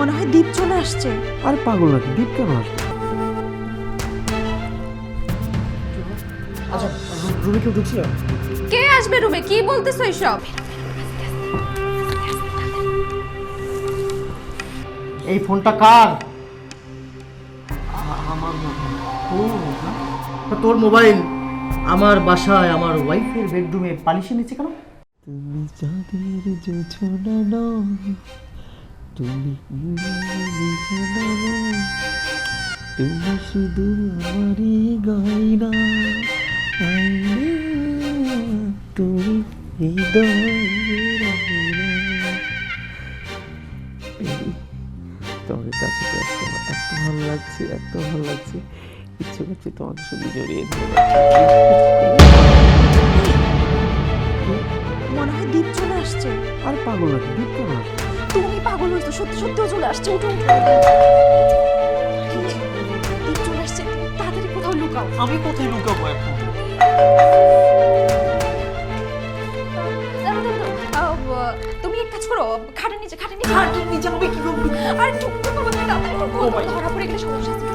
মনে হয় দ্বীপ চলে আসছে। আর পাগল নাকি? দ্বীপ কেন আসবে? আচ্ছা রুমে কেউ ঢুকছিল কে আসবে রুমে? কি বলতেছো এইসব এই ফোনটা কার? আমার তোর মোবাইল? আমার বাসায় আমার ওয়াইফের বেডরুমে পালিশে নিচ্ছে কেন? তুমি যাদের যোছনা নও তুমি তুমি শুধু আমারই গয়না তুমি তোমাকে কাছে আজকে আমার এত ভালো লাগছে এত ভালো লাগছে। ইচ্ছে করছে তোমাকে শুধু জড়িয়ে ধরে মনে হয় দ্বীপ চলে আসছে। আর পাগল নাকি দ্বীপ কেন আসবে? তুমি পাগল হয়েছো সত্যি সত্যিও চলে আসছে উঠো চলে আসছে তাড়াতাড়ি কোথাও লুকাও আমি কোথায় লুকাবো এখন তুমি এক কাজ করো খাটের নিচে খাটের নিচে খাটের নিচে আমি কি করব আরে পারব না তাড়াতাড়ি Oh ধরা পড়ে গেলে সমস্যা আছে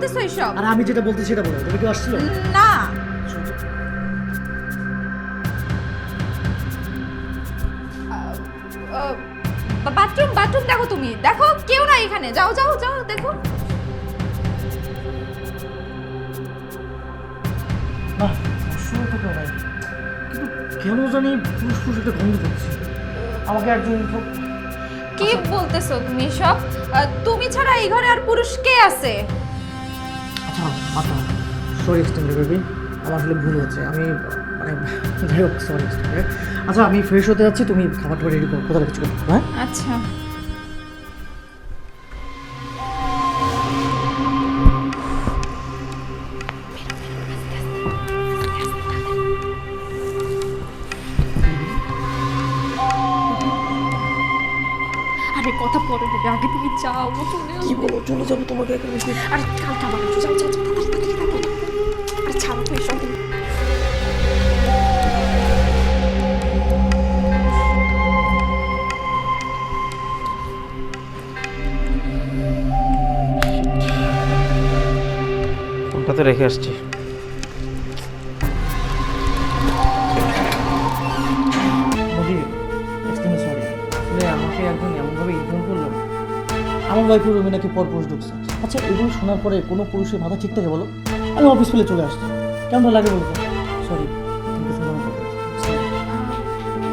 বলতেছো এইসব আর আমি যেটা বলতে সেটা বলো রুমে কেউ আসছিল? না। বাথরুম বাথরুম দেখো তুমি। দেখো কেউ না এখানে। যাও যাও যাও দেখো। কেন জানি পুরুষ পুরুষ একটা গন্ধ পাচ্ছি আমাকে একজন কি বলতেছো তুমি সব তুমি ছাড়া এই ঘরে আর পুরুষ কে আছে? আচ্ছা আচ্ছা সরি এক্সটেন্ডেড বেবি আমার আসলে ভুল হচ্ছে। আমি মানে যাই হোক সরি আচ্ছা আমি ফ্রেশ হতে যাচ্ছি, তুমি খাবারটা রেডি করো, কোথাও কিছু করো হ্যাঁ? আচ্ছা। কথা পরে হবে আগে তুমি যাও চলে কি বলো চলে যাব তোমাকে একা রেখে আরে খাল খাবার যাও যাও যাও তাড়াতাড়ি তাড়াতাড়ি তাড়াতাড়ি। আরে ছাড়ো তো এসব। রেখে আসছি। আমার ওয়াইফের রুমে নাকি পর পুরুষ ঢুকছে। আচ্ছা এগুলো শোনার পরে কোনো পুরুষের মাথা ঠিক থাকে বলো? আমি অফিস ফেলে চলে আসছি। কেমন লাগে বলব সরি.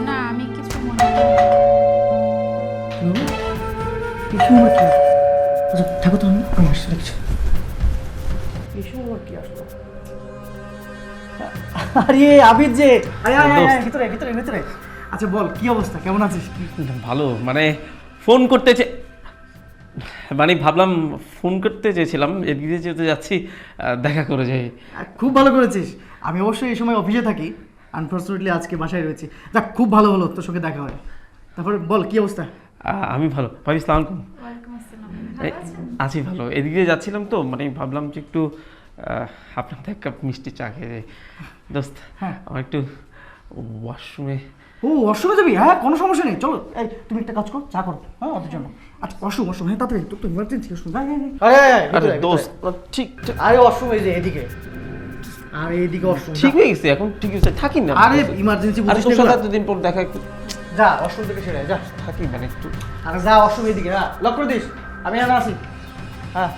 না আমি কিছু মনে? কিছু আমার কি আচ্ছা থাকো তো আমি আমি আসছি দেখছি। কিছু আমার কি আসলো? আরে আবির যে! আরে আয়, আয়, আয়, ভিতরে ভিতরে ভিতরে। আচ্ছা বল কি অবস্থা? কেমন আছিস? কি ভালো মানে ফোন করতে চে মানে ভাবলাম ফোন করতে চেয়েছিলাম এদিকে যেতে যাচ্ছি দেখা করে যাই। খুব ভালো করেছিস। আমি অবশ্যই এই সময় অফিসে থাকি। আনফর্চুনেটলি আজকে বাসায় রয়েছি। যাক খুব ভালো হলো তোর সঙ্গে দেখা হয়। তারপরে বল কি অবস্থা? আমি ভালো। ভাবি সালাম এই, আছি ভালো। এদিকে যাচ্ছিলাম তো মানে ভাবলাম যে একটু আপনার এক কাপ মিষ্টি চা খেয়ে যাই। দোস্ত হ্যাঁ। আমার একটু ওয়াশরুমে ও অসমে যাবি? হ্যাঁ কোনো সমস্যা নেই। চলো এই তুমি একটা কাজ করো চা করো। হ্যাঁ ওদের জন্য। আচ্ছা অসুম অসুম হ্যাঁ তাড়াতাড়ি তোর তো ইমার্জেন্সি অসুম আরে আরে দোস্ত ঠিক আরে অসুম এই যে এদিকে। আর এদিকে অসুম ঠিক হয়ে গেছে এখন ঠিক হয়েছে থাকি না। আরে ইমার্জেন্সি বুঝিস না এগুলা? এতদিন পর দেখা একটু। যা অসুম থেকে সেরে যা। থাকি মানে একটু। আরে যা অসুম এদিকে হ্যাঁ লক করে দিস। আমি এখানে আসি হ্যাঁ।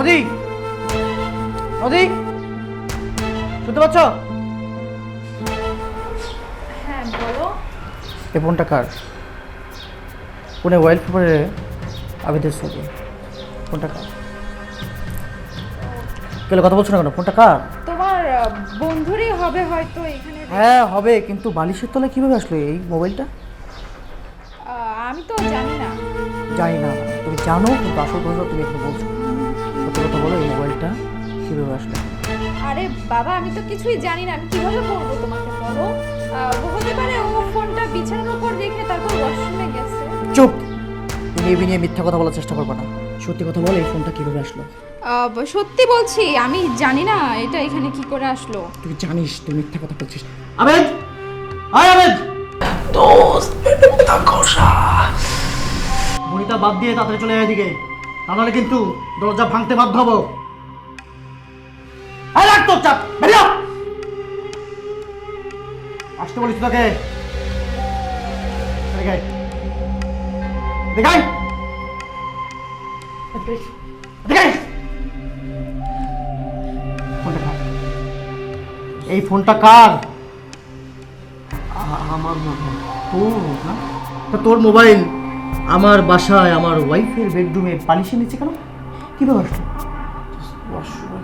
নদী! নদী! শুনতে পাচ্ছ? হ্যাঁ বলো। এই ফোনটা কার? ফোনে ওয়াইল্ড পেপারে আবেদের ছবি। ফোনটা কার? কেলে কথা বলছো না কেন? ফোনটা কার? তোমার বন্ধুরই হবে হয়তো এখানে হ্যাঁ হবে কিন্তু বালিশের তলায় কীভাবে আসলো এই মোবাইলটা? আমি তো জানি না। জানি না। তুমি জানো কিন্তু আসল কথা তুমি এখন বলছো সত্যি কথা বলো এই মোবাইলটা কীভাবে আসলো? আরে বাবা আমি তো কিছুই জানি না আমি কীভাবে বলব তোমাকে বলো? হতে পারে ও ফোনটা বিছানার উপর রেখে তারপর ওয়াশরুমে গেছে। চুপ! তুমি এ নিয়ে মিথ্যা কথা বলার চেষ্টা করবে না। সত্যি কথা বলো এই ফোনটা কীভাবে আসলো? সত্যি বলছি আমি জানি না এটা এখানে কি করে আসলো। তুই জানিস তুই মিথ্যা কথা বলছিস। আবেদ! আয় আবেদ! দোস্ত পেটে ব্যথা বাদ দিয়ে তাড়াতাড়ি চলে আয় এদিকে। তাহলে কিন্তু দরজা ভাঙতে বাধ্য হব। তোর চাপ বেরিয়ে আসতে বলিস তোকে? এই ফোনটা কার? আমার মোবাইল তোর মোবাইল। আমার বাসায় আমার ওয়াইফের বেডরুমে পালিশে নিচ্ছে কেন? কীভাবে আসলো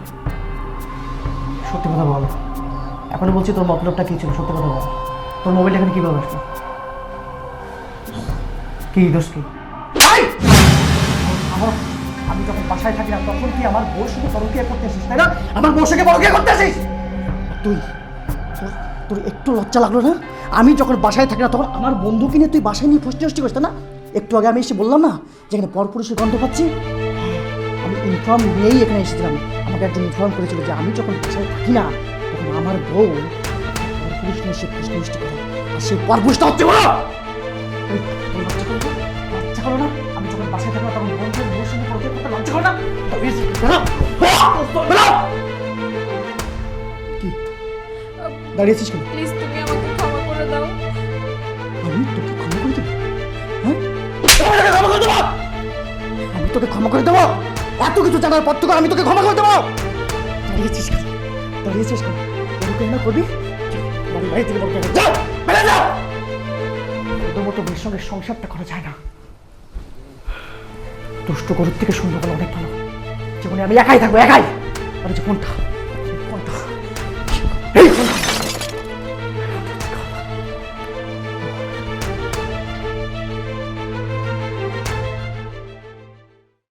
সত্যি কথা বল। এখন বলছি তোর মতলবটা কী ছিল, সত্যি কথা বল। তোর মোবাইলটা এখানে কীভাবে আসলো? কি, দোষ কি! আমার- আমি যখন বাসায় থাকি না, তখন কি আমার বউর সাথে পরকিয়া করতে আসিস, তাই না? আমার বউর সাথে পরকিয়া করতে আসিস! তুই, তোর একটু লজ্জা লাগল না? আমি যখন বাসায় থাকি না, তখন আমার বন্ধুকে নিয়ে তুই বাসায় নিয়ে ফষ্টি ফষ্টি করছিস না? একটু আগে আমি এসে বললাম না যেখানে পরপুরুষের গন্ধ পাচ্ছি? আমি ইনফর্ম নিয়েই এখানে এসেছিলাম। আমাকে একজন ইনফর্ম করেছিল যে আমি যখন বাসায় থাকি না তখন আমার বউ পরপুরুষ নিয়ে সে করে। আর সেই পরপুরুষটা হচ্ছে বলো লজ্জা করো না? আমি যখন বাসায় থাকব তখন বন্ধুর বউর সঙ্গে পরকিয়া করতে লজ্জা করো না! কি? দাঁড়িয়েছিস কেন? প্লিজ তোকে ক্ষমা করে দেবো? এত কিছু জানার পর থেকে আমি তোকে ক্ষমা করে দেবো? দাঁড়িয়েছিস কেন? দাঁড়িয়েছিস কেন? করবি? মতো মেয়ের সঙ্গে সংসারটা করা যায় না। দুষ্ট গরুর থেকে সুন্দর করে অনেক ভালো। জীবনে আমি একাই থাকব, একাই। আর যে